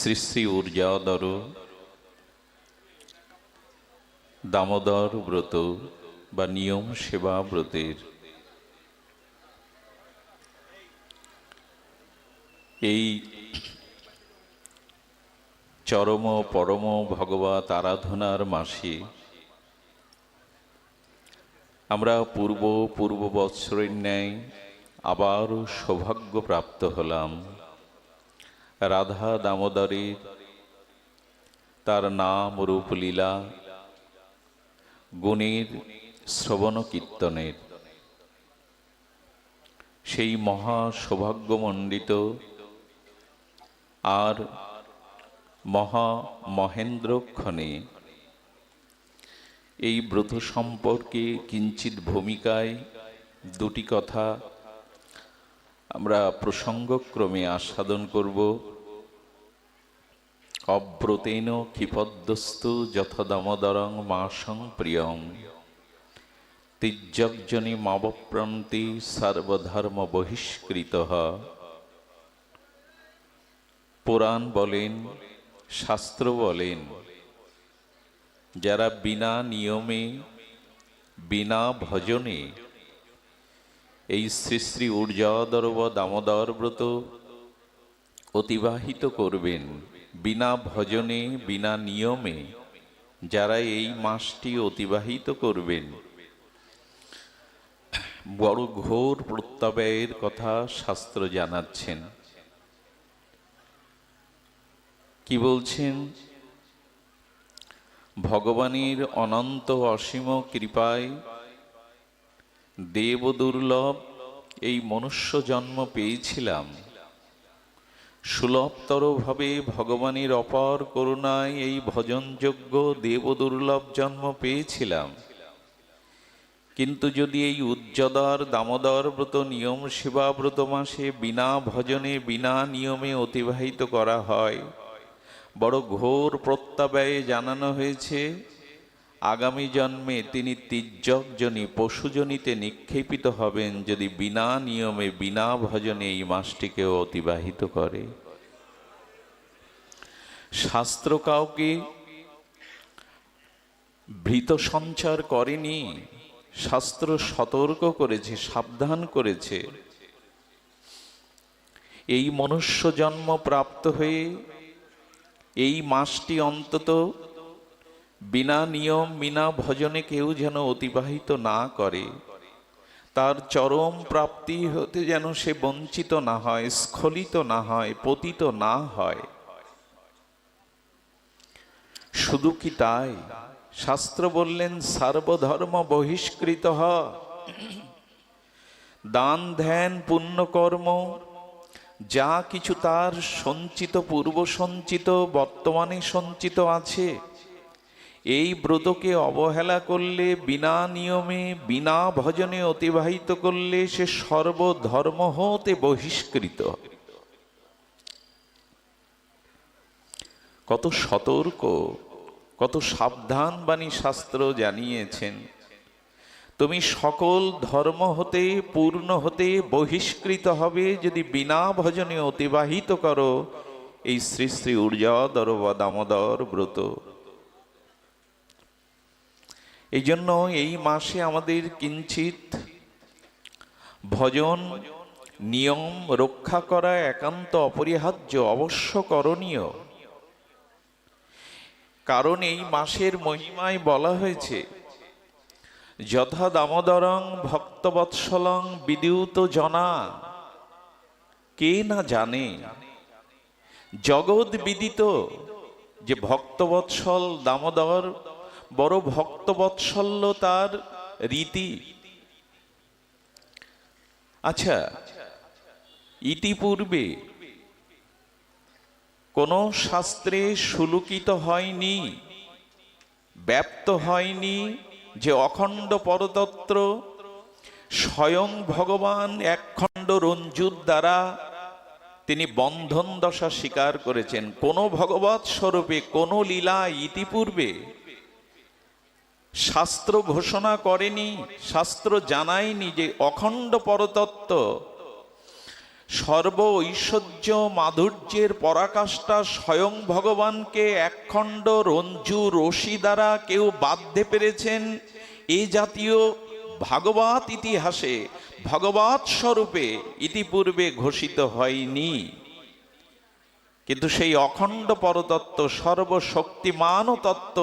শ্রী শ্রী ঊর্জাদর দামোদর ব্রত বা নিয়ম সেবা ব্রতের। এই চরম পরম ভগবত আরাধনার মাসে আমরা পূর্ব পূর্ব বৎসরের ন্যায় আবার সৌভাগ্য প্রাপ্ত হলাম। রাধা দামোদরের তার নাম রূপ লীলা, গুণের শ্রবণ কীর্তনের। সেই মহা সৌভাগ্যমণ্ডিত আর মহা মহেন্দ্রক্ষণে এই ব্রত সম্পর্কে কিঞ্চিত ভূমিকায় দুটি কথা আমরা প্রসঙ্গক্রমে আস্বাদন করব। অব্রতেন ক্ষিপদ্যস্তু যথদমদরং মাসং প্রিয়ং। তির্যজনী মাবপ্রান্তি সর্বধর্ম বহিষ্কৃত। পুরাণ বলেন, শাস্ত্র বলেন, যারা বিনা নিয়মে, বিনা ভজনে এই শ্রী শ্রী ঊর্জাদর ও দামোদর ব্রত অতিবাহিত করবেন বিনা ভজনে, বিনা নিয়মে যারা এই মাসটি অতিবাহিত করবেন। বড় ঘোর প্রত্যাবয়ের কথা শাস্ত্র জানাচ্ছেন। কি বলছেন? ভগবানের অনন্ত অসীম কৃপায় দেব দুর্লভ এই মনুষ্য জন্ম পেয়েছিলাম। সুলভতরভাবে ভগবানের অপার করুণায় এই ভজনযোগ্য দেব দুর্লভ জন্ম পেয়েছিলাম। কিন্তু যদি এই উজ্জ্বদার দামোদর ব্রত নিয়ম সেবা ব্রত মাসে বিনা ভজনে বিনা নিয়মে অতিবাহিত করা হয়, বড় ঘোর প্রত্যাব্যয়ে জানানো হয়েছে আগামী জন্মে তিনি তির্যকজনী পশুজনীতে নিক্ষেপিত হবেন যদি বিনা নিয়মে, বিনা ভজনে এই মাসটিকে অতিবাহিত করে। শাস্ত্র কাউকে ভৃত সঞ্চার করেনি, শাস্ত্র সতর্ক করেছে, সাবধান করেছে। এই মনুষ্য জন্ম প্রাপ্ত হয়ে এই মাসটি অন্তত বিনা নিয়ম, বিনা ভজনে কেউ যেন অতিবাহিত না করে। তার চরম প্রাপ্তি হতে যেন সে বঞ্চিত না হয়, স্খলিত না হয়, পতিত না হয়। শুধু কি তাই? শাস্ত্র বললেন, সর্বধর্ম বহিষ্কৃত হ। দান, ধ্যান পুণ্যকর্ম যা কিছু তার সঞ্চিত পূর্ব সঞ্চিত বর্তমানে সঞ্চিত আছে এই ব্রতকে অবহেলা করলে, বিনা নিয়মে, বিনা ভজনে অতিবাহিত করলে সে সর্বধর্ম হতে বহিষ্কৃত। কত সতর্ক, কত সাবধান বাণী শাস্ত্র জানিয়েছেন। তুমি সকল ধর্ম হতে, পূর্ণ হতে বহিষ্কৃত হবে, যদি বিনা ভজনে অতিবাহিত করো, এই শ্রী শ্রী ঊর্জাদর বা দামোদর ব্রত। এই জন্য এই মাসে আমাদের কিঞ্চিত ভজন, নিয়ম রক্ষা করা একান্ত অপরিহার্য, অবশ্য করণীয়। কারণ এই মাসের মহিমায় বলা হয়েছে, যথা দামোদরং ভক্তবৎসলং বিদ্যুত জনা, কে না জানে? জগৎ বিদিত যে ভক্তবৎসল দামোদর বড় ভক্তবৎসল্য তার রীতি। আচ্ছা ইতিপূর্বে কোন শাস্ত্রে সুলুকিত হয়নি, ব্যপ্ত হয়নি যে অখণ্ড পরতত্র স্বয়ং ভগবান একখণ্ড রঞ্জুর দ্বারা তিনি বন্ধন দশা স্বীকার করেছেন। কোন ভগবত স্বরূপে কোন লীলা ইতিপূর্বে শাস্ত্র ঘোষণা করেনি, শাস্ত্র জানায়নি যে অখণ্ড পরতত্ত্ব। সর্ব ঐশ্বর্য মাধুর্যের পরাকাষ্ঠা স্বয়ং ভগবানকে একখণ্ড রঞ্জু রশি দ্বারা কেউ বাঁধতে পেরেছেন এ জাতীয় ভাগবত ইতিহাসে, ভগবত স্বরূপে ইতিপূর্বে ঘোষিত হয়নি। কিন্তু সেই অখণ্ড পরতত্ত্ব, সর্বশক্তিমান তত্ত্ব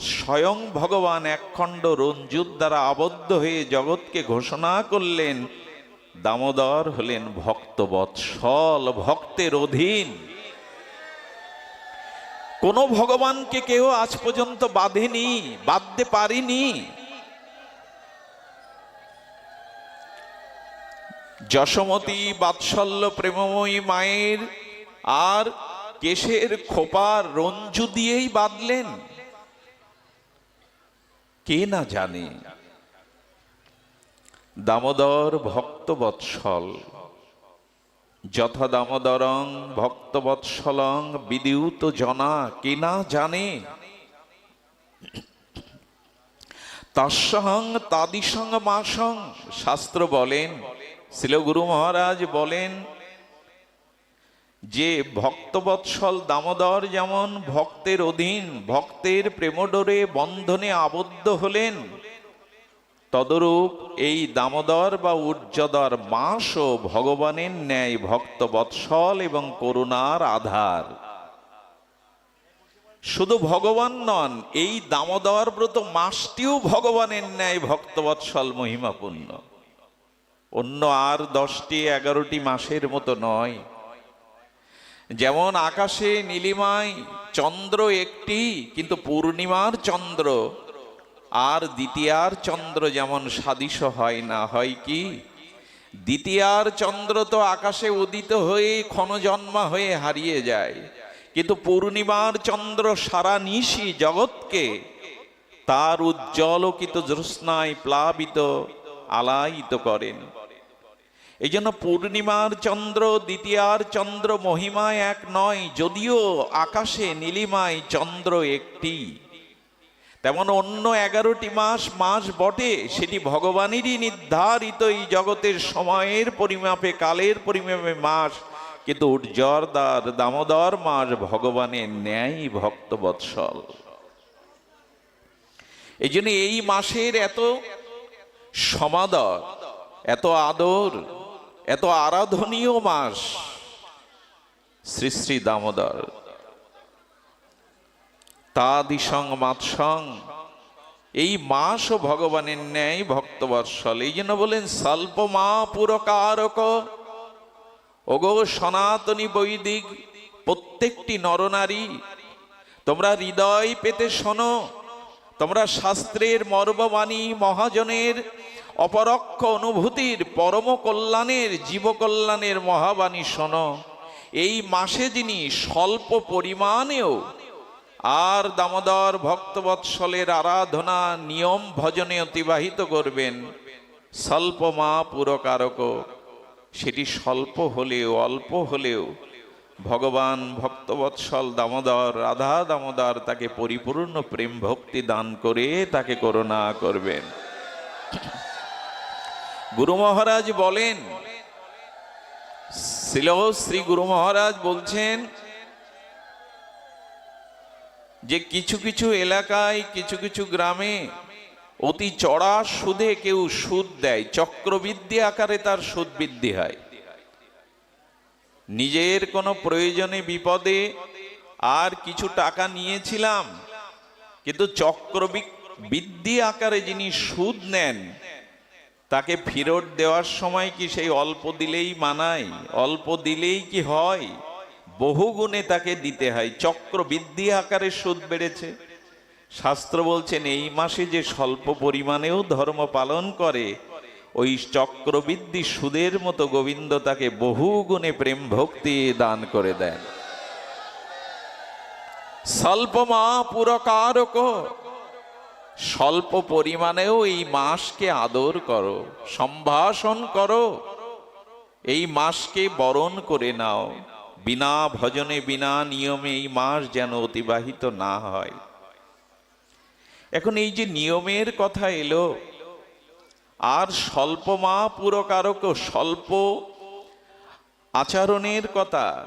স্বয়ং ভগবান একখণ্ড রঞ্জুর দ্বারা আবদ্ধ হয়ে জগৎকে ঘোষণা করলেন, দামোদর হলেন ভক্তবৎসল ভক্তের অধীন। কোন ভগবানকে কেউ আজ পর্যন্ত বাঁধেনি, বাঁধতে পারিনি। যশমতী বাৎসল্য প্রেমময়ী মায়ের আর কেশের খোপার রঞ্জু দিয়েই বাঁধলেন। কে না জানে? দামোদর ভক্তবৎসল। যথা দামোদরং ভক্তবৎসলং বিদিউত জনা, কে না জানে? তৎসং তাদিসং মাসং, শাস্ত্র বলেন শিল গুরু মহারাজ বলেন যে ভক্তবৎসল দামোদর যেমন ভক্তের অধীন, ভক্তের প্রেমডোরে বন্ধনে আবদ্ধ হলেন, তদরূপ এই দামোদর বা উজ্জদর মাসও ভগবানের ন্যায় ভক্তবৎসল এবং করুণার আধার। শুধু ভগবান নন, এই দামোদর ব্রত মাসটিও ভগবানের ন্যায় ভক্তবৎসল মহিমাপূর্ণ। অন্য আর দশটি এগারোটি মাসের মতো নয়। যেমন আকাশে নীলিমায় চন্দ্র একটি, কিন্তু পূর্ণিমার চন্দ্র আর দ্বিতীয়ার চন্দ্র যেমন সাদিশ হয় না, হয় কি? দ্বিতীয়ার চন্দ্র তো আকাশে উদিত হয়ে ক্ষণজন্মা হয়ে হারিয়ে যায়, কিন্তু পূর্ণিমার চন্দ্র সারা নিশি জগৎকে তার উজ্জ্বলকিত জ্যোৎস্নায় প্লাবিত, আলায়িত করেন। এই জন্য পূর্ণিমার চন্দ্র, দ্বিতীয়ার চন্দ্র, মহিমায় এক নয়, যদিও আকাশে নীলিমায় চন্দ্র একটি। তেমন অন্য এগারোটি মাস মাস বটে, সেটি ভগবানেরই নির্ধারিত এই জগতের সময়ের পরিমাপে, কালের পরিমাপে মাস, কিন্তু উজ্জ্বরদার দামোদর মাস ভগবানের ন্যায় ভক্তবৎসল। এই জন্য এই মাসের এত সমাদর, এত আদর এত আরাধনীয় মাস। শ্রী শ্রী দামোদর। তাদিসং মাতসং এই মাসও ভগবানের ন্যায় ভক্তবৎসল। এই জন্য বলেন স্বল্প মা পুরকারক ওগো সনাতনী বৈদিক, প্রত্যেকটি নরনারী, তোমরা হৃদয় পেতে শোনো। তোমরা শাস্ত্রের মর্মবাণী মহাজনের অপরক্ষ অনুভূতির পরম কল্যাণের জীবকল্যাণের মহাবাণী শোনো। এই মাসে যিনি স্বল্প পরিমাণেও আর দামোদর ভক্তবৎসলের আরাধনা নিয়ম ভজনে অতিবাহিত করবেন, স্বল্প মা পুরকারক, সেটি স্বল্প হলেও, অল্প হলেও ভগবান ভক্তবৎসল দামোদর, রাধা দামোদর তাকে পরিপূর্ণ প্রেম ভক্তি দান করে তাকে করুণা করবেন। গুরু মহারাজ বলেন শিল শ্রী গুরু মহারাজ বলছেন যে কিছু কিছু এলাকায়, কিছু কিছু গ্রামে অতি চড়া সুদে কেউ সুদ দেয়, চক্রবৃদ্ধি আকারে তার সুদ বৃদ্ধি হয়। নিজের কোনো প্রয়োজনে বিপদে আর কিছু টাকা নিয়েছিলাম, কিন্তু চক্রবৃদ্ধি আকারে যিনি সুদ নেন তাকে ফেরত দেওয়ার সময় কি সেই অল্প দিলেই মানায়? অল্প দিলেই কি হয়? বহু গুণে তাকে দিতে হয়। চক্রবৃদ্ধি আকারে সুদ বেড়েছে। শাস্ত্র বলছেন, এই মাসে যে স্বল্প পরিমাণেও ধর্ম পালন করে, ওই চক্রবৃদ্ধি সুদের মতো গোবিন্দ তাকে বহু গুণে প্রেম ভক্তি দান করে দেন। স্বল্প মা পুরকারক স্বল্প পরিমাণেও এই মাসকে আদর করো, সম্ভাষণ করো। এই মাসকে বরণ করে নাও। বিনা ভজনে, বিনা নিয়মে এই মাস যেন অতিবাহিত না হয়। এখন এই যে নিয়মের কথা এলো, আর স্বল্প মা পুরকারক স্বল্প আচরণের কথা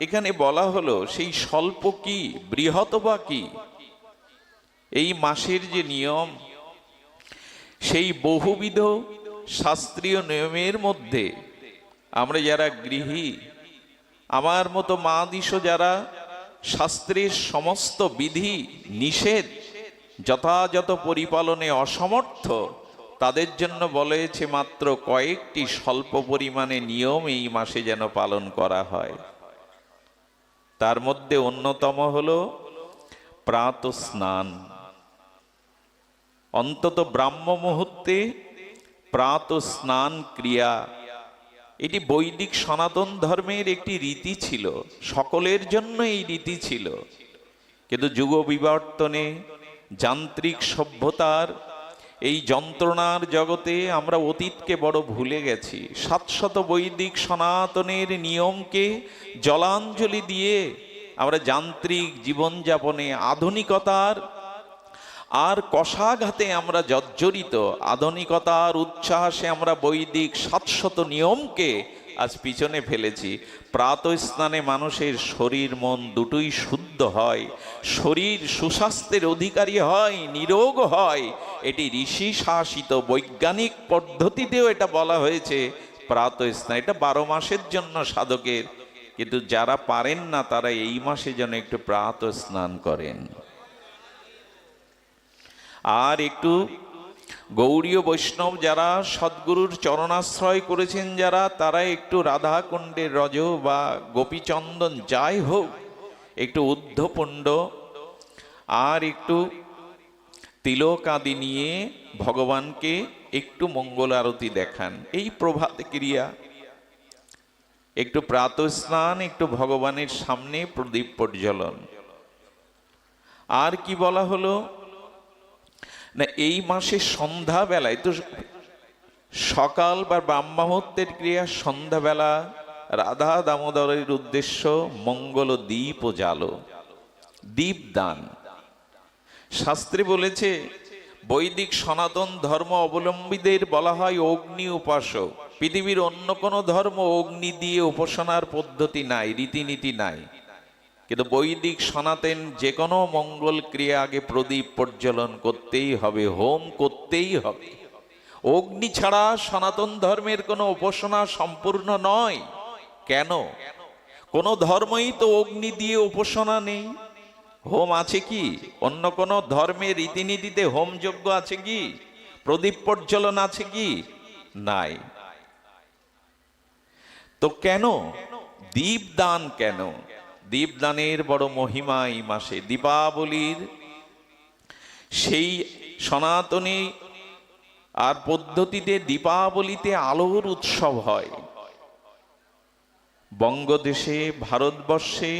এখানে বলা হলো, সেই স্বল্প কি, বৃহৎ বা কি? এই মাসের যে নিয়ম, সেই বহুবিধ শাস্ত্রীয় নিয়মের মধ্যে আমরা যারা গৃহী, আমার মতো মা দিশ যারা শাস্ত্রের সমস্ত বিধি নিষেধ, যথাযথ পরিপালনে অসমর্থ, তাদের জন্য বলেছে মাত্র কয়েকটি স্বল্প পরিমাণে নিয়ম এই মাসে যেন পালন করা হয়। তার মধ্যে অন্যতম হল প্রাত স্নান অন্তত ব্রাহ্ম মুহূর্তে প্রাত স্নান ক্রিয়া এটি বৈদিক সনাতন ধর্মের একটি রীতি ছিল, সকলের জন্য এই রীতি ছিল। কিন্তু যুগ বিবর্তনে যান্ত্রিক সভ্যতার এই যন্ত্রণার জগতে আমরা অতীতকে বড় ভুলে গেছি। সাতশত বৈদিক সনাতনের নিয়মকে জলাঞ্জলি দিয়ে আমরা যান্ত্রিক জীবনযাপনে আধুনিকতার আর কষাঘাতে আমরা জর্জরিত, আধুনিকতার উচ্ছ্বাসে আমরা বৈদিক সাতশত নিয়মকে আজ পিছনে ফেলেছি। প্রাত স্নানে মানুষের শরীর মন দুটোই শুদ্ধ হয়, শরীর সুস্বাস্থ্যের অধিকারী হয়, নিরোগ হয়। এটি ঋষি শাসিত বৈজ্ঞানিক পদ্ধতিতেও এটা বলা হয়েছে প্রাত স্নান এটা বারো মাসের জন্য সাধকের, কিন্তু যারা পারেন না তারা এই মাসে যেন একটু প্রাত স্নান করেন। আর একটু গৌরীয় বৈষ্ণব যারা সদ্গুরুর চরণাশ্রয় করেছেন যারা, তারা একটু রাধাকুণ্ডের রজ বা গোপীচন্দন যাই হোক, একটু ঊর্ধ্বপুণ্ড, আর একটু তিলক আদি নিয়ে ভগবানকে একটু মঙ্গল আরতি দেখান। এই প্রভাত ক্রিয়া। একটু প্রাত স্নান একটু ভগবানের সামনে প্রদীপ প্রজ্বলন। আর কি বলা হলো? না, এই মাসে সন্ধ্যাবেলায়, তো সকাল বা ব্রাহ্মহত্যের ক্রিয়া সন্ধ্যাবেলা, রাধা দামোদরের উদ্দেশ্য মঙ্গল দ্বীপ ও জালো দীপদান শাস্ত্রে বলেছে, বৈদিক সনাতন ধর্ম অবলম্বীদের বলা হয় অগ্নি উপাসক। পৃথিবীর অন্য কোনো ধর্ম অগ্নি দিয়ে উপাসনার পদ্ধতি নাই, রীতিনীতি নাই। কিন্তু বৈদিক সনাতন যে কোনো মঙ্গল ক্রিয়া আগে প্রদীপ প্রজ্বলন করতেই হবে, হোম করতেই হবে। অগ্নি ছাড়া সনাতন ধর্মের কোনো উপাসনা সম্পূর্ণ নয়। কেন? কোন ধর্মই তো অগ্নি দিয়ে উপাসনা নেই। হোম আছে কি? অন্য কোন ধর্মের রীতিনীতিতে হোমযজ্ঞ আছে কি? প্রদীপ প্রজ্বলন আছে কি? নাই। তো কেন? দীপ দান কেন? দীপদানের বড় মহিমা এই মাসে। দীপাবলির সেই সনাতনী আর পদ্ধতিতে দীপাবলিতে আলোর উৎসব হয়। বঙ্গদেশে, ভারতবর্ষে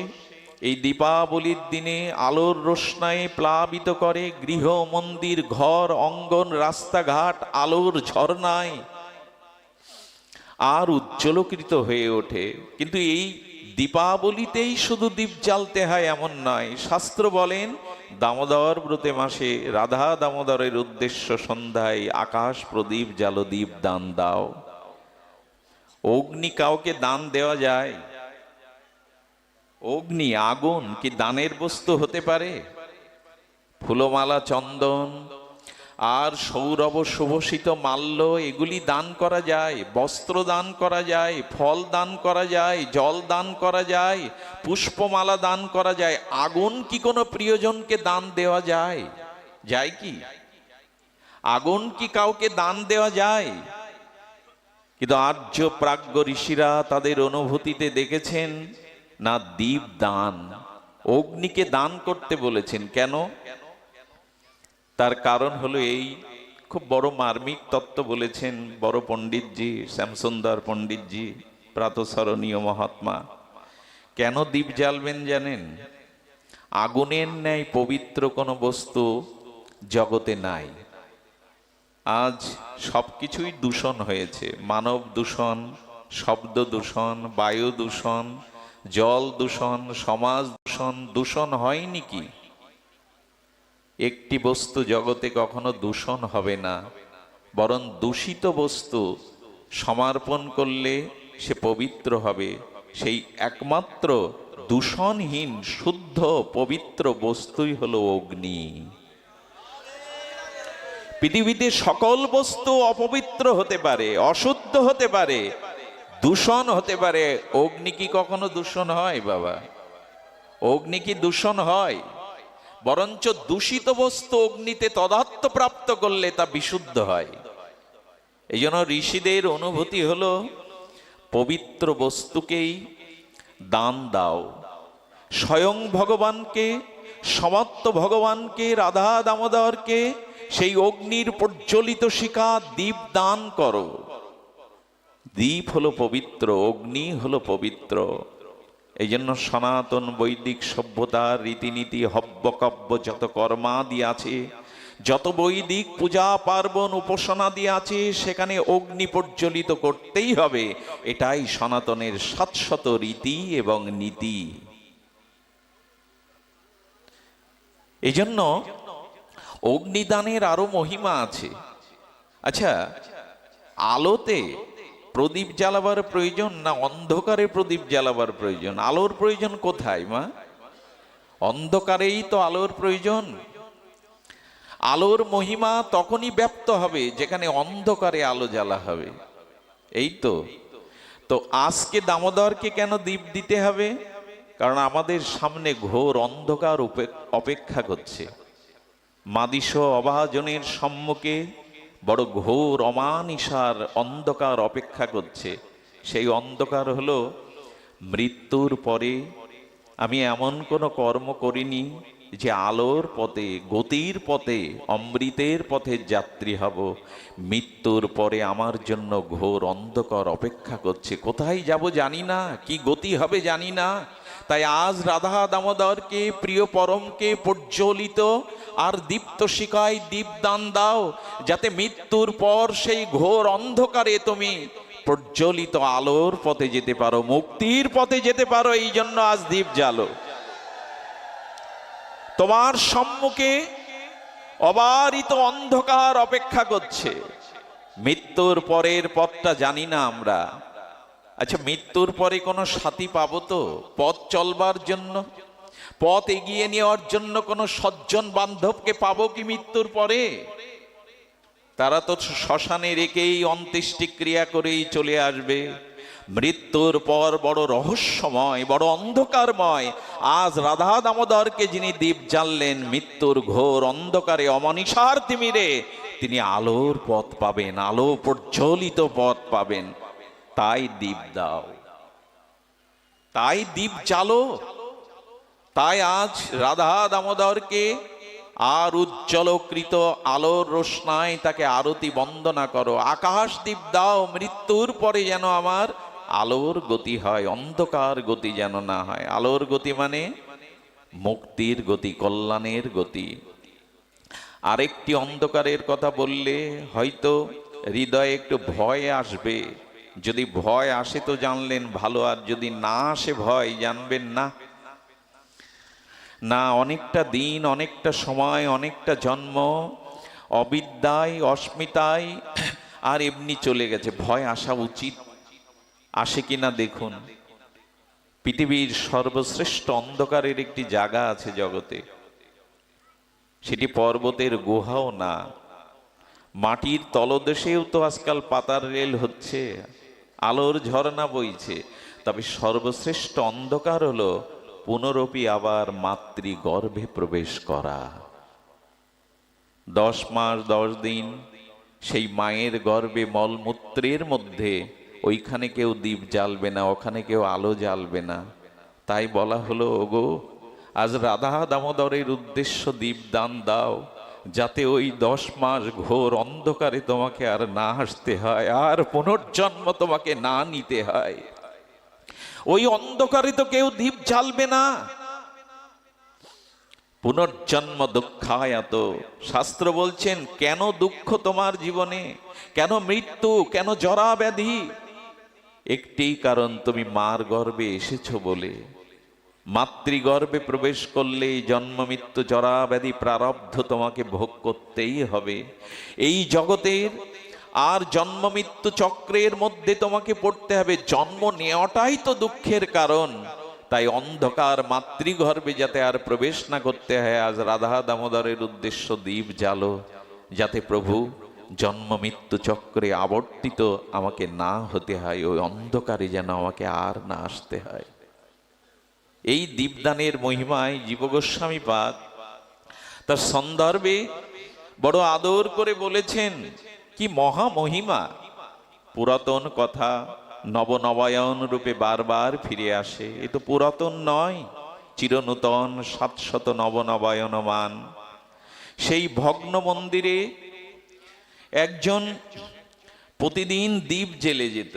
এই দীপাবলির দিনে আলোর রোশনায় প্লাবিত করে গৃহ, মন্দির, ঘর, অঙ্গন, রাস্তাঘাট আলোর ঝর্ণায় আর উজ্জ্বলকৃত হয়ে ওঠে। কিন্তু এই দীপাবলিতেই শুধু দীপ জ্বালতে হয় এমন নয়। শাস্ত্র বলেন, দামোদর ব্রতে মাসে রাধা দামোদরের উদ্দেশ্য সন্ধ্যায় আকাশ প্রদীপ জালো দীপ দান দাও। অগ্নি কাউকে দান দেওয়া যায়? অগ্নি, আগুন কি দানের বস্তু হতে পারে? ফুলমালা, চন্দন আর সৌরভ শুভসিত মাল্য, এগুলি দান করা যায়, বস্ত্র দান করা যায়, ফল দান করা যায়, জল দান করা যায়, পুষ্পমালা দান করা যায়। আগুন কি কোনো প্রিয়জনকে দান দেওয়া যায়? যায় কি? আগুন কি কাউকে দান দেওয়া যায়? কিন্তু আর্য প্রাজ্ঞ ঋষিরা তাদের অনুভূতিতে দেখেছেন, না দীপ দান, অগ্নিকে দান করতে বলেছেন। কেন? তার কারণ হলো এই খুব বড় মার্মিক তত্ত্ব বলেছেন বড় পণ্ডিতজি, শ্যামসুন্দর পণ্ডিতজি, প্রাতঃস্মরণীয় মহাত্মা। কেন দীপ জ্বালবেন জানেন? আগুনের ন্যায় পবিত্র কোনো বস্তু জগতে নাই। আজ সব কিছুই দূষণ হয়েছে। মানব দূষণ, শব্দ দূষণ, বায়ু দূষণ, জল দূষণ, সমাজ দূষণ দূষণ হয়নি কি? একটি বস্তু জগতে কখনো দূষণ হবে না, বরং দূষিত বস্তু সমর্পণ করলে সে পবিত্র হবে। সেই একমাত্র দূষণহীন, শুদ্ধ, পবিত্র বস্তুই হলো অগ্নি। পৃথিবীতে সকল বস্তু অপবিত্র হতে পারে, অশুদ্ধ হতে পারে, দূষণ হতে পারে। অগ্নি কি কখনো দূষণ হয়, বাবা? অগ্নি কি দূষণ হয়? বরঞ্চ দূষিত বস্তু অগ্নিতে তদাত্ম প্রাপ্ত করলে তা বিশুদ্ধ হয়। এই জন্য ঋষিদের অনুভূতি হল, পবিত্র বস্তুকেই দান দাও। স্বয়ং ভগবানকে সমত্ত ভগবানকে, রাধা দামোদরকে, সেই অগ্নির প্রজ্বলিত শিখা দীপ দান করো। দীপ হলো পবিত্র, অগ্নি হলো পবিত্র। এই জন্য সনাতন বৈদিক সভ্যতার রীতিনীতি হব্যকব্য যত কর্মাদি আছে যত বৈদিক পূজা পার্বণ উপাসনাদি আছে সেখানে অগ্নি প্রজ্বলিত করতেই হবে। এটাই সনাতনের শাশ্বত রীতি এবং নীতি। এই জন্য অগ্নিদানের আরও মহিমা আছে। আচ্ছা আলোতে প্রদীপ জ্বালাবার প্রয়োজন না অন্ধকারে প্রদীপ জ্বালাবার প্রয়োজন? আলোর প্রয়োজন কোথায়, মা? অন্ধকারেই তো আলোর প্রয়োজন। আলোর মহিমা তখনই ব্যপ্ত হবে যেখানে অন্ধকারে আলো জ্বালা হবে। এই তো। তো আজকে দামোদরকে কেন দ্বীপ দিতে হবে? কারণ আমাদের সামনে ঘোর অন্ধকার অপেক্ষা করছে। মাদিস অভাজনের সম্মুখে বড় ঘোর অমানিসার অন্ধকার অপেক্ষা করছে। সেই অন্ধকার হলো, মৃত্যুর পরে আমি এমন কোনো কর্ম করিনি যে আলোর পথে, গতির পথে, অমৃতের পথে যাত্রী হব। মৃত্যুর পরে আমার জন্য ঘোর অন্ধকার অপেক্ষা করছে। কোথায় যাব জানি না, কি গতি হবে জানি না। তাই আজ রাধা দামোদরকে, প্রিয় পরমকে প্রজ্বলিত আর দীপ্ত শিকায় দীপদান দাও, যাতে মৃত্যুর পর সেই ঘোর অন্ধকারে তুমি প্রজ্বলিত আলোর পথে যেতে পারো, মুক্তির পথে যেতে পারো, এই জন্য আজ দীপ জ্বালো। তোমার সম্মুখে অবারিত অন্ধকার অপেক্ষা করছে। মৃত্যুর পরের পথটা জানি না আমরা। আচ্ছা মৃত্যুর পরে কোনো সাথী পাবো তো? পথ চলবার জন্য? পথ এগিয়ে নেওয়ার জন্য কোনো সজ্জন বান্ধবকে পাবো কি মৃত্যুর পরে? তারা তো শ্মশানে রেখেই অন্ত্যেষ্টি ক্রিয়া করেই চলে আসবে। মৃত্যুর পর বড় রহস্যময়, বড় অন্ধকারময়, আজ রাধা দামোদরকে যিনি দীপ জ্বাললেন মৃত্যুর ঘোর অন্ধকারে অমনিষার তিমিরে, তিনি আলোর পথ পাবেন, আলো প্রজ্বলিত পথ পাবেন। তাই দীপ দাও। তাই দীপ জ্বালো। তাই আজ রাধা দামোদরকে আর উজ্জ্বলকৃত আলোর রোশনায় তাকে আরতি বন্দনা করো। আকাশ দীপ দাও, মৃত্যুর পরে যেন আমার আলোর গতি হয়, অন্ধকার গতি যেন না হয়। আলোর গতি মানে মুক্তির গতি, কল্যাণের গতি। আরেকটি অন্ধকারের কথা বললে হয়তো হৃদয়ে একটু ভয় আসবে। যদি ভয় আসে তো জানলেন ভালো, আর যদি না আসে ভয়, জানবেন না। না অনেকটা দিন, অনেকটা সময়, অনেকটা জন্ম, অবিদ্যায়, অস্মিতায়, আর এমনি চলে গেছে। ভয় আসা উচিত। আসে কিনা দেখুন। পৃথিবীর সর্বশ্রেষ্ঠ অন্ধকারের একটি জায়গা আছে জগতে। সেটি পর্বতের গুহাও না। মাটির তলদেশেও তো আজকাল পাতার রেল হচ্ছে। আলোর ঝর্ণা বইছে। তবে সর্বশ্রেষ্ঠ অন্ধকার হলো পুনরপি আবার মাতৃ গর্ভে প্রবেশ করা। দশ মাস, দশ দিন সেই মায়ের গর্ভে মলমূত্রের মধ্যে ওইখানে কেউ দ্বীপ জ্বালবে না, ওখানে কেউ আলো জ্বালবে না। তাই বলা হলো, ওগো, আজ রাধা দামোদরের উদ্দেশ্য দীপ দান দাও, যাতে ওই দশ মাস ঘোর অন্ধকারে তোমাকে আর না আসতে হয়, আর পুনর্জন্ম তোমাকে না নিতে হয়। ওই অন্ধকারে তো কেউ দ্বীপ জ্বালবে না। পুনর্জন্ম দুঃখায়াত। শাস্ত্র বলছেন, কেন দুঃখ তোমার জীবনে? কেন মৃত্যু? কেন জরা ব্যাধি? একটি কারণ তুমি মার গর্ভে এসেছ বলে। মাতৃগর্ভে প্রবেশ করলে জন্ম, মৃত্যু, জরা ব্যাধি প্রারব্ধ তোমাকে ভোগ করতেই হবে। এই জগতের আর জন্ম মৃত্যু চক্রের মধ্যে তোমাকে পড়তে হবে। জন্ম নেওয়াটাই তো দুঃখের কারণ। তাই অন্ধকার মাতৃগর্ভে যাতে আর প্রবেশ না করতে হয়, আজ রাধা দামোদরের উদ্দেশ্য দ্বীপ জালো। যাতে প্রভু জন্ম মৃত্যু চক্রে আবর্তিত আমাকে না হতে হয়, ওই অন্ধকারে যেন আমাকে আর না আসতে হয়। এই দীপদানের মহিমায় জীবগোস্বামী পাদ তার সন্দর্ভে বড় আদর করে বলেছেন কি মহা মহিমা পুরাতন কথা নবনবায়ন রূপে বারবার ফিরে আসে। এ তো পুরাতন নয়, চিরনূতন সাতশত নবনবায়নমান। সেই ভগ্ন মন্দিরে একজন প্রতিদিন দ্বীপ জেলে যেত।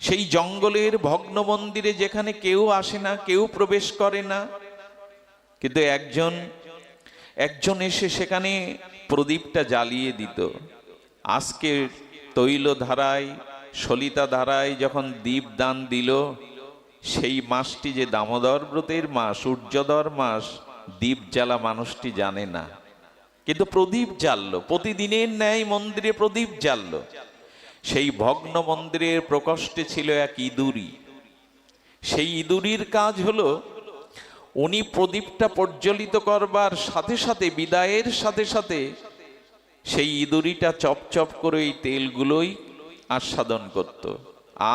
সেই জঙ্গলের ভগ্ন মন্দিরে যেখানে কেউ আসে না, কেউ প্রবেশ করে না। কিন্তু একজন একজন এসে সেখানে প্রদীপটা জ্বালিয়ে দিত। আজকে তৈল ধারায় সলিতা ধারায় যখন দীপ দান দিল, সেই মাসটি যে দামোদর ব্রতের মাস সূর্যদর মাস, দীপ জ্বালা মানুষটি জানে না। কিন্তু প্রদীপ জ্বাললো, প্রতিদিনের ন্যায় মন্দিরে প্রদীপ জ্বাললো। সেই ভগ্ন মন্দিরের প্রকোষ্ঠে ছিল এক ইঁদুরি সেই ইঁদুরির কাজ হলো, উনি প্রদীপটা প্রজ্বলিত করবার সাথে সাথে, বিদায়ের সাথে সাথে সেই ইঁদুরিটা চপ চপ করে ওই তেলগুলোই আস্বাদন করত।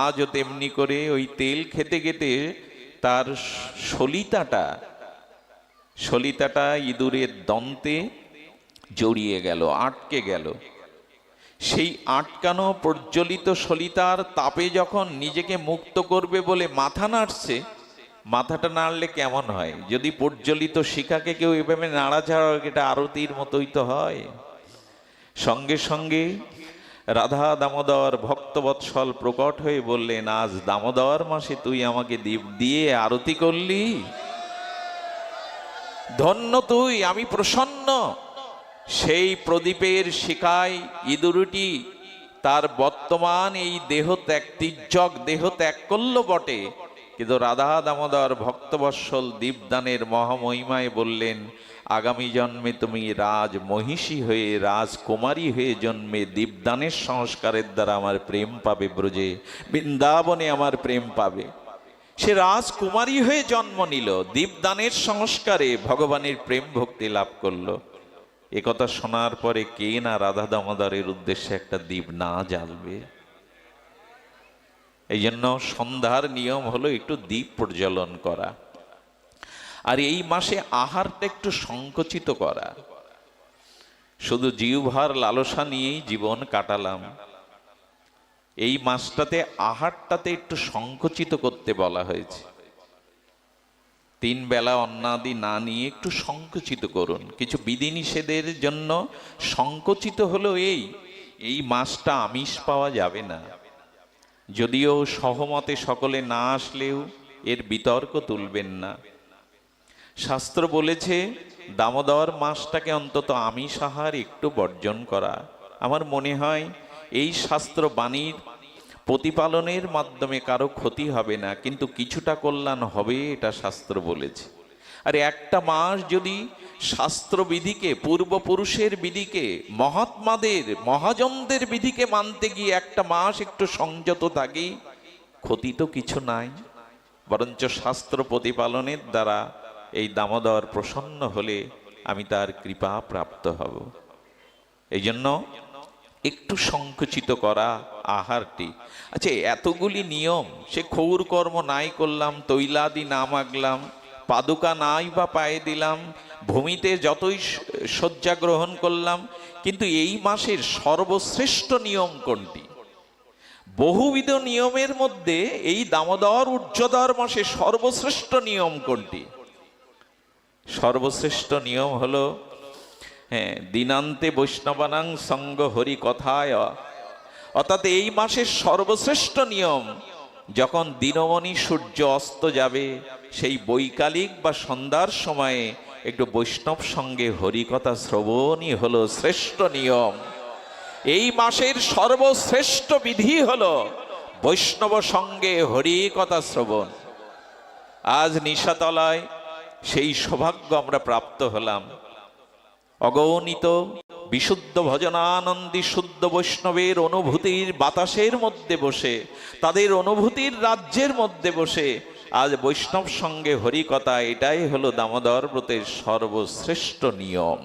আজও তেমনি করে ওই তেল খেতে খেতে তার সলিতাটা সলিতাটা ইঁদুরের দন্তে জড়িয়ে গেল, আটকে গেল। সেই আটকানো প্রজ্বলিত সলিতার তাপে যখন নিজেকে মুক্ত করবে বলে মাথা নাড়ছে, মাথাটা নাড়লে কেমন হয়? যদি প্রজ্বলিত শিখাকে কেউ এভাবে নাড়াচাড়া, এটা আরতির মতোই তো হয়। সঙ্গে সঙ্গে রাধা দামোদর ভক্তবৎসল প্রকট হয়ে বললেন, আজ দামোদর মাসে তুই আমাকে দীপ দিয়ে আরতি করলি? ধন্য তুই, আমি প্রসন্ন। সেই প্রদীপের শিকায় ইঁদুরটি, তার বর্তমান এই দেহ ত্যাগ, তির্যক দেহ ত্যাগ করল বটে। কিন্তু রাধা দামোদর ভক্তবৎসল দীপদানের মহামহিমায় বললেন আগামী জন্মে তুমি রাজ মহিষী হয়ে, রাজকুমারী হয়ে জন্মে দীপদানের সংস্কারের দ্বারা আমার প্রেম পাবে ব্রজে, বৃন্দাবনে আমার প্রেম পাবে। সে রাজকুমারী হয়ে জন্ম নিল, দীপদানের সংস্কারে ভগবানের প্রেম ভক্তি লাভ করল। একথা শোনার পরে কে না রাধা দামোদরের উদ্দেশ্যে একটা দ্বীপ না জ্বালবে? এই জন্য সন্ধ্যার নিয়ম হলো একটু দ্বীপ প্রজ্বলন করা। আর এই মাসে আহারটা একটু সংকুচিত করা। শুধু জিউভার লালসা নিয়েই জীবন কাটালাম। এই মাসটাতে আহারটাতে একটু সংকুচিত করতে বলা হয়েছে। তিন বেলা অন্নাদি না নিয়ে একটু সংকুচিত করুন। কিছু বিধিনিষেধের জন্য সংকুচিত হলো এই এই মাসটা আমিষ পাওয়া যাবে না। যদিও সহমতে সকলে না আসলেও এর বিতর্ক তুলবেন না। শাস্ত্র বলেছে, দামোদর মাসটাকে অন্তত আমিষ আহার একটু বর্জন করা। আমার মনে হয়, এই শাস্ত্র বাণীর প্রতিপালনের মাধ্যমে কারও ক্ষতি হবে না, কিন্তু কিছুটা কল্যাণ হবে এটা শাস্ত্র বলেছে। আর একটা মাস যদি শাস্ত্রবিধিকে, পূর্বপুরুষের বিধিকে, মহাত্মাদের, মহাজনদের বিধিকে মানতে গিয়ে একটা মাস একটু সংযত থাকি, ক্ষতি তো কিছু নাই। বরঞ্চ শাস্ত্র প্রতিপালনের দ্বারা এই দামোদর প্রসন্ন হলে আমি তার কৃপা প্রাপ্ত হব। এই জন্য একটু সংকুচিত করা আহারটি। আচ্ছা এতগুলি নিয়ম, সে খৌর কর্ম নাই করলাম, তৈলাদি না মাগলাম পাদুকা নাই বা পায়ে দিলাম, ভূমিতে যতই শয্যা গ্রহণ করলাম, কিন্তু এই মাসের সর্বশ্রেষ্ঠ নিয়ম কোনটি? বহুবিধ নিয়মের মধ্যে এই দামোদর উজ্জ্বদর মাসে সর্বশ্রেষ্ঠ নিয়ম কোনটি? সর্বশ্রেষ্ঠ নিয়ম হলো হ্যাঁ দিনান্তে বৈষ্ণবানাং সঙ্গ হরি কথায়। অর্থাৎ এই মাসের সর্বশ্রেষ্ঠ নিয়ম, যখন দিনমণি সূর্য অস্ত যাবে, সেই বৈকালিক বা সন্ধ্যার সময়ে একটু বৈষ্ণব সঙ্গে হরিকথা শ্রবণই হলো শ্রেষ্ঠ নিয়ম। এই মাসের সর্বশ্রেষ্ঠ বিধি হলো বৈষ্ণব সঙ্গে হরিকথা শ্রবণ। আজ নিশাতলায় সেই সৌভাগ্য আমরা প্রাপ্ত হলাম। অগণিত বিশুদ্ধ ভজনানন্দী শুদ্ধ বৈষ্ণবের অনুভূতির বাতাসের মধ্যে বসে, তাদের অনুভূতির রাজ্যের মধ্যে বসে, আজ বৈষ্ণব সঙ্গে হরিকথা, এটাই হলো দামোদর ব্রতের সর্বশ্রেষ্ঠ নিয়ম।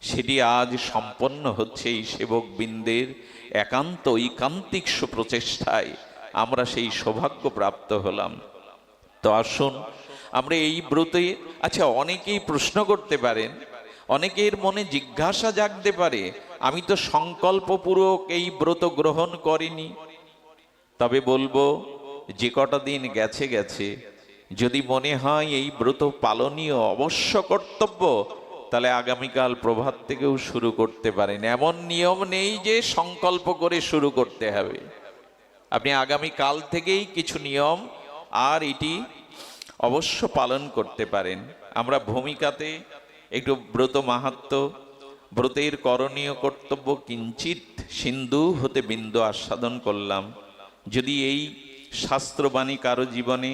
সেটি আজ সম্পন্ন হচ্ছে এই সেবক বৃন্দের একান্ত ঐকান্তিক সুপ্রচেষ্টায়। আমরা সেই সৌভাগ্য প্রাপ্ত হলাম। তো আসুন আমরা এই ব্রতে আচ্ছা অনেকেই প্রশ্ন করতে পারেন, অনেকের মনে জিজ্ঞাসা জাগতে পারে, আমি তো সংকল্পপূর্বক এই ব্রত গ্রহণ করিনি। তবে বলব, যে কটা দিন গেছে গেছে, যদি মনে হয় এই ব্রত পালনীয়, অবশ্য কর্তব্য, তাহলে আগামীকাল প্রভাত থেকেও শুরু করতে পারেন। এমন নিয়ম নেই যে সংকল্প করে শুরু করতে হবে। আপনি আগামী কাল থেকেই কিছু নিয়ম, আর এটি অবশ্য পালন করতে পারেন। আমরা ভূমিকাতে একটু ব্রত মাহাত্ম, ব্রতের করণীয় কর্তব্য কিঞ্চিত সিন্ধু হতে বিন্দু আস্বাদন করলাম। যদি এই শাস্ত্রবাণী কারও জীবনে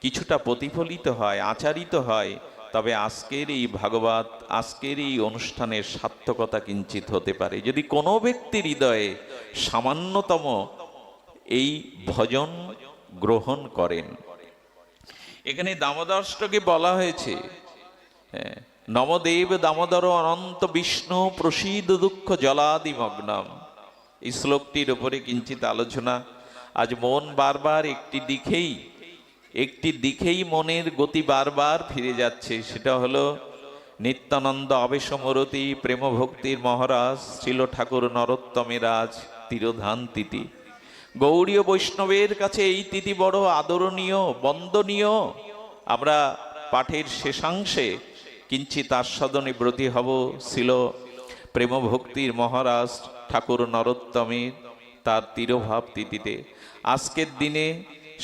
কিছুটা প্রতিফলিত হয়, আচারিত হয়, তবে আজকের এই ভাগবত, আজকের এই অনুষ্ঠানের সার্থকতা কিঞ্চিত হতে পারে। যদি কোনো ব্যক্তির হৃদয়ে সামান্যতম এই ভজন গ্রহণ করেন এখানে দামোদরষ্টকে বলা হয়েছে হ্যাঁ, নমদেব দামোদর অনন্ত বিষ্ণু প্রসিদ দুঃখ জলাদিমগ্নম। এই শ্লোকটির উপরে কিঞ্চিত আলোচনা। আজ মন বারবার একটি দিকেই একটি দিকেই মনের গতি বারবার ফিরে যাচ্ছে। সেটা হলো নিত্যানন্দ আবেশমরতি প্রেম ভক্তির মহারাজ শ্রীল ঠাকুর নরোত্তমের আজ গৌড়ীয় বৈষ্ণবের কাছে এই তিথি বড় আদরণীয়, বন্দনীয়। আমরা পাঠের শেষাংশে কিঞ্চিত আস্বাদনে ব্রতী হব। ছিল প্রেম ভক্তির মহারাজ ঠাকুর নরোত্তমের তার তিরোভাব তিথিতে। আজকের দিনে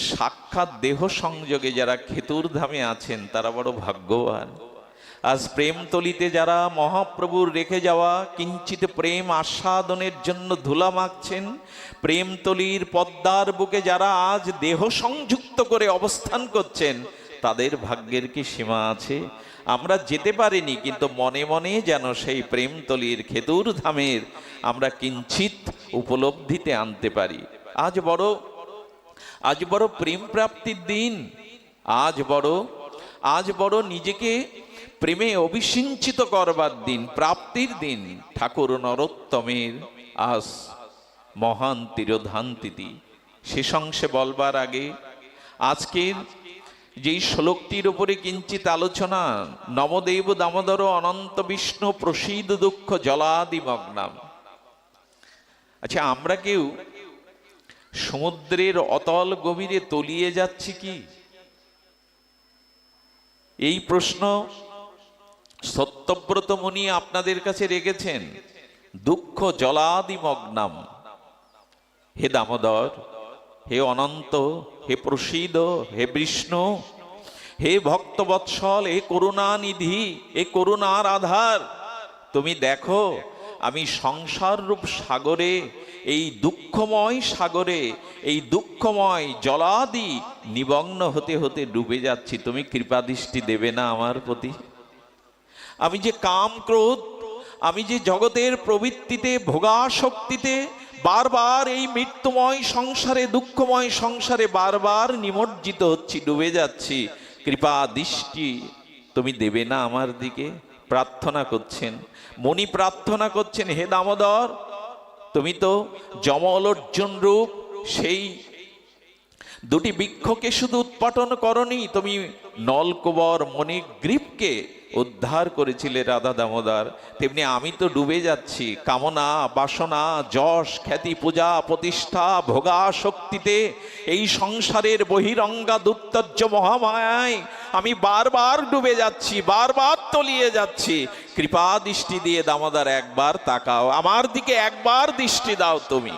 সাক্ষাৎ দেহ সংযোগে যারা খেতুর ধামে আছেন, তারা বড় ভাগ্যবান। আজ প্রেমতলিতে যারা মহাপ্রভুর রেখে যাওয়া, কিঞ্চিত প্রেম আস্বাদনের জন্য ধুলা মাখছেন, প্রেমতলির পদ্মার বুকে যারা আজ দেহ সংযুক্ত করে অবস্থান করছেন, তাদের ভাগ্যের কি সীমা আছে? আমরা যেতে পারিনি, কিন্তু মনে মনে যেন সেই প্রেমতলির খেতুর ধামের আমরা কিঞ্চিত উপলব্ধিতে আনতে পারি। আজ বড় আজ বড় প্রেম প্রাপ্তির দিন, আজ বড় আজ বড় নিজেকে প্রেমে অভিসিঞ্চিত করবার দিন, প্রাপ্তির দিন, ঠাকুর নরোত্তমের আজ মহান তিরোধান তিথি শেষ অংশে বলবার আগে, আজকের যেই শ্লোকটির উপরে কিঞ্চিত আলোচনা নবদেব দামোদর অনন্ত বিষ্ণু প্রসিদ দুঃখ জলাদিমগ্নাম আচ্ছা আমরা কেউ সমুদ্রের অতল গভীরে তলিয়ে যাচ্ছি কি? এই প্রশ্ন সত্যব্রত মুনি আপনাদের কাছে রেখেছেন দুঃখ জলাদিমগ্নাম। হে দামোদর, হে অনন্ত, হে প্রসিদ, হে বিষ্ণু, হে ভক্তবৎসল, হে করুণানিধি, হে করুণার আধার তুমি দেখো, আমি সংসার রূপ সাগরে, এই দুঃখময় সাগরে, এই দুঃখময় জলাদি নিমগ্ন হতে হতে ডুবে যাচ্ছি। তুমি কৃপা দৃষ্টি দেবে না আমার প্রতি। আমি যে কাম ক্রোধ, আমি যে জগতের প্রবৃত্তিতে ভোগাশক্তিতে বারবার এই মৃত্যুময় সংসারে, দুঃখময় সংসারে বারবার নিমজ্জিত হচ্ছি, ডুবে যাচ্ছি। কৃপা দৃষ্টি তুমি দেবে না আমার দিকে। প্রার্থনা করছেন। মনি প্রার্থনা করছেন, হে দামোদর, তুমি তো জমল অর্জুন রূপ, সেই দুটি বৃক্ষকে শুধু উৎপাটন করনি, তুমি নলকুবর মণিগ্রীবকে উদ্ধার করেছিলে রাধা দামোদার। তেমনি আমি তো ডুবে যাচ্ছি। কামনা, বাসনা, যশ, খ্যাতি, পূজা, প্রতিষ্ঠা ভোগা শক্তিতে এই সংসারের বহিরঙ্গা দুর্তর্য মহামায়ায় আমি বারবার ডুবে যাচ্ছি, বারবার তলিয়ে যাচ্ছি। কৃপা দৃষ্টি দিয়ে দামোদার একবার তাকাও। আমার দিকে একবার দৃষ্টি দাও তুমি।